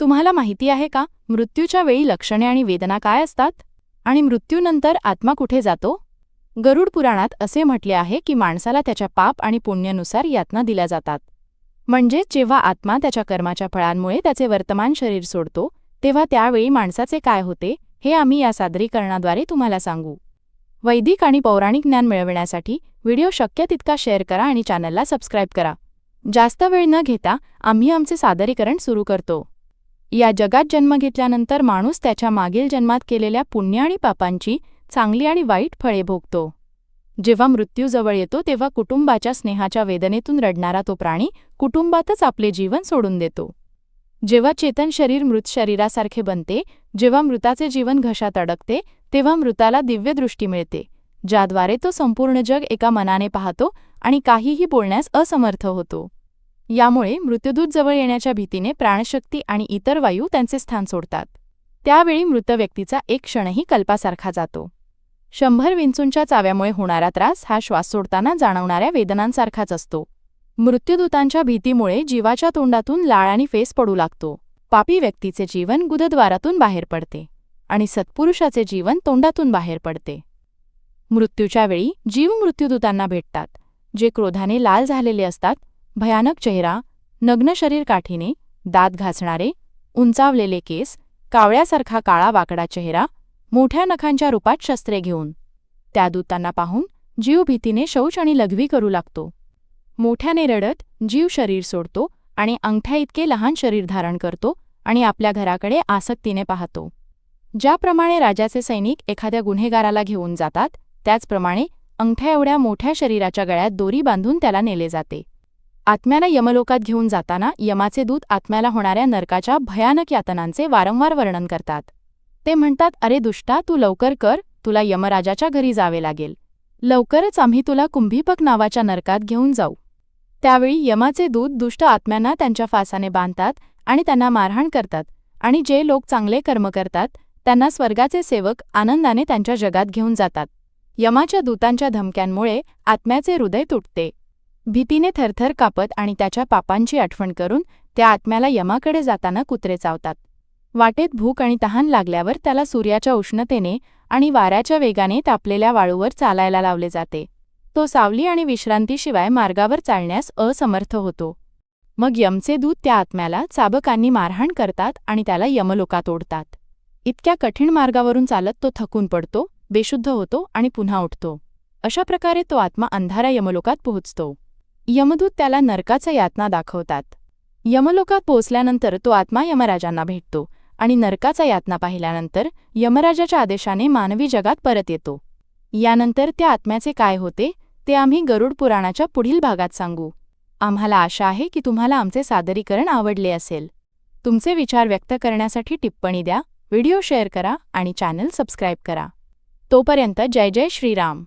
तुम्हाला माहिती आहे का मृत्यूच्या वेळी लक्षणे आणि वेदना काय असतात? आणि मृत्यूनंतर आत्मा कुठे जातो? गरुड पुराणात असे म्हटले आहे की माणसाला त्याच्या पाप आणि पुण्यानुसार यातना दिल्या जातात. म्हणजेच जेव्हा आत्मा त्याच्या कर्माच्या फळांमुळे त्याचे वर्तमान शरीर सोडतो तेव्हा त्यावेळी माणसाचे काय होते हे आम्ही या सादरीकरणाद्वारे तुम्हाला सांगू. वैदिक आणि पौराणिक ज्ञान मिळविण्यासाठी व्हिडिओ शक्य तितका शेअर करा आणि चॅनलला सबस्क्राईब करा. जास्त वेळ न घेता आम्ही आमचे सादरीकरण सुरू करतो. या जगात जन्म घेतल्यानंतर माणूस त्याच्या मागील जन्मात केलेल्या पुण्य आणि पापांची चांगली आणि वाईट फळे भोगतो. जेव्हा मृत्यू जवळ येतो तेव्हा कुटुंबाच्या स्नेहाच्या वेदनेतून रडणारा तो प्राणी कुटुंबातच आपले जीवन सोडून देतो. जेव्हा चेतन शरीर मृत शरीरासारखे बनते जेव्हा मृताचे जीवन घशात अडकते तेव्हा मृताला दिव्यदृष्टी मिळते ज्याद्वारे तो संपूर्ण जग एका मनाने पाहतो आणि काहीही बोलण्यास असमर्थ होतो. यामुळे मृत्यूदूत जवळ येण्याच्या भीतीने प्राणशक्ती आणि इतर वायू त्यांचे स्थान सोडतात. त्यावेळी मृत व्यक्तीचा एक क्षणही कल्पासारखा जातो. शंभर विंचूंच्या चाव्यामुळे होणारा त्रास हा श्वास सोडताना जाणवणाऱ्या वेदनांसारखाच असतो. मृत्यूदूतांच्या भीतीमुळे जीवाच्या तोंडातून लाळ आणि फेस पडू लागतो. पापी व्यक्तीचे जीवन गुदद्वारातून बाहेर पडते आणि सत्पुरुषाचे जीवन तोंडातून बाहेर पडते. मृत्यूच्या वेळी जीव मृत्यूदूतांना भेटतात जे क्रोधाने लाल झालेले असतात भयानक चेहरा नग्न शरीर काठीने दात घासणारे उंचावलेले केस कावळ्यासारखा काळा वाकडा चेहरा मोठ्या नखांच्या रूपात शस्त्रे घेऊन. त्या दूतांना पाहून जीव भीतीने शौच आणि लघवी करू लागतो. मोठ्याने रडत जीव शरीर सोडतो आणि अंगठ्या इतके लहान शरीर धारण करतो आणि आपल्या घराकडे आसक्तीने पाहतो. ज्याप्रमाणे राजाचे सैनिक एखाद्या गुन्हेगाराला घेऊन जातात त्याचप्रमाणे अंगठ्या एवढ्या मोठ्या शरीराच्या गळ्यात दोरी बांधून त्याला नेले जाते. आत्म्याला यमलोकात घेऊन जाताना यमाचे दूत आत्म्याला होणाऱ्या नरकाच्या भयानक यातनांचे वारंवार वर्णन करतात. ते म्हणतात अरे दुष्टा तू लवकर कर तुला यमराजाच्या घरी जावे लागेल. लवकरच आम्ही तुला कुंभीपक नावाच्या नरकात घेऊन जाऊ. त्यावेळी यमाचे दूत दुष्ट आत्म्यांना त्यांच्या फासाने बांधतात आणि त्यांना मारहाण करतात आणि जे लोक चांगले कर्म करतात त्यांना स्वर्गाचे सेवक आनंदाने त्यांच्या जगात घेऊन जातात. यमाच्या दूतांच्या धमक्यांमुळे आत्म्याचे हृदय तुटते. भीतीने थरथर कापत आणि त्याच्या पापांची आठवण करून त्या आत्म्याला यमाकडे जाताना कुत्रे चावतात. वाटेत भूक आणि तहान लागल्यावर त्याला सूर्याच्या उष्णतेने आणि वाऱ्याच्या वेगाने तापलेल्या वाळूवर चालायला लावले जाते. तो सावली आणि विश्रांतीशिवाय मार्गावर चालण्यास असमर्थ होतो. मग यमचे दूत त्या आत्म्याला चाबकांनी मारहाण करतात आणि त्याला यमलोकात ओढतात. इतक्या कठीण मार्गावरून चालत तो थकून पडतो बेशुद्ध होतो आणि पुन्हा उठतो. अशा प्रकारे तो आत्मा अंधारा यमलोकात पोहोचतो. यमदूत त्याला नरकाचा यातना दाखवतात. यमलोकात पोहोचल्यानंतर तो आत्मा यमराजांना भेटतो आणि नरकाचा यातना पाहिल्यानंतर यमराजाच्या आदेशाने मानवी जगात परत येतो. यानंतर त्या आत्म्याचे काय होते ते आम्ही गरुड पुराणाच्या पुढील भागात सांगू. आम्हाला आशा आहे की तुम्हाला आमचे सादरीकरण आवडले असेल. तुमचे विचार व्यक्त करण्यासाठी टिप्पणी द्या व्हिडिओ शेअर करा आणि चॅनल सबस्क्राईब करा. तोपर्यंत जय जय श्रीराम.